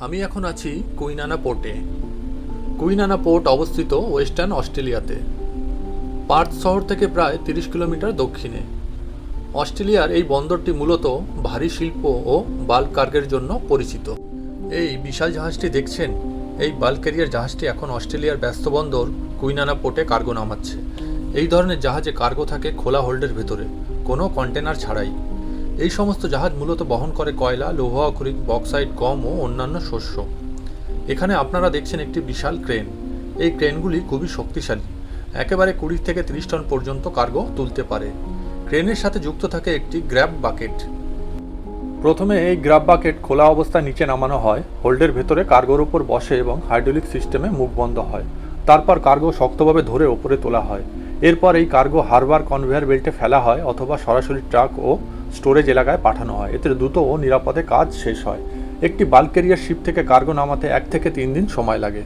আমি এখন আছি কুইনানা পোর্টে। কুইনানা পোর্ট অবস্থিত ওয়েস্টার্ন অস্ট্রেলিয়াতে। পার্থ শহর থেকে প্রায় তিরিশ কিলোমিটার দক্ষিণে। অস্ট্রেলিয়ার এই বন্দরটি মূলত ভারী শিল্প ও বাল্ক কার্গের জন্য পরিচিত। এই বিশাল জাহাজটি দেখছেন? এই বাল্ক ক্যারিয়ার জাহাজটি এখন অস্ট্রেলিয়ার ব্যস্ত বন্দর কুইনানা পোর্টে কার্গো নামাচ্ছে। এই ধরনের জাহাজে কার্গো থাকে খোলা হোল্ডের ভেতরে। কোনো কন্টেনার ছাড়াই। এই সমস্ত জাহাজ মূলত বহন করে কয়লা, লৌহ আকরিক বক্সাইড গম ও অন্যান্য শস্য। এখানে আপনারা দেখছেন একটি বিশাল ক্রেন। এই ক্রেনগুলি খুবই শক্তিশালী। একেবারে কুড়ি থেকে তিরিশ টন পর্যন্ত কার্গো তুলতে পারে। ক্রেনের সাথে যুক্ত থাকে একটি গ্র্যাব বাকেট। প্রথমে এই গ্রাব বাকেট খোলা অবস্থায় নিচে নামানো হয়, হোল্ডের ভেতরে কার্গোর উপর বসে এবং হাইড্রোলিক সিস্টেমে মুখ বন্ধ হয়। তারপর কার্গো শক্তভাবে ধরে ওপরে তোলা হয়। এরপর এই কার্গো হারবার কনভেয়ার বেল্টে ফেলা হয় অথবা সরাসরি ট্রাক ও স্টোরেজ এলাকায় পাঠানো হয়। এতে দ্রুত ও নিরাপদে কাজ শেষ হয়। একটি বাল্ক ক্যারিয়ার শিপ থেকে কার্গো নামাতে এক থেকে তিন দিন সময় লাগে।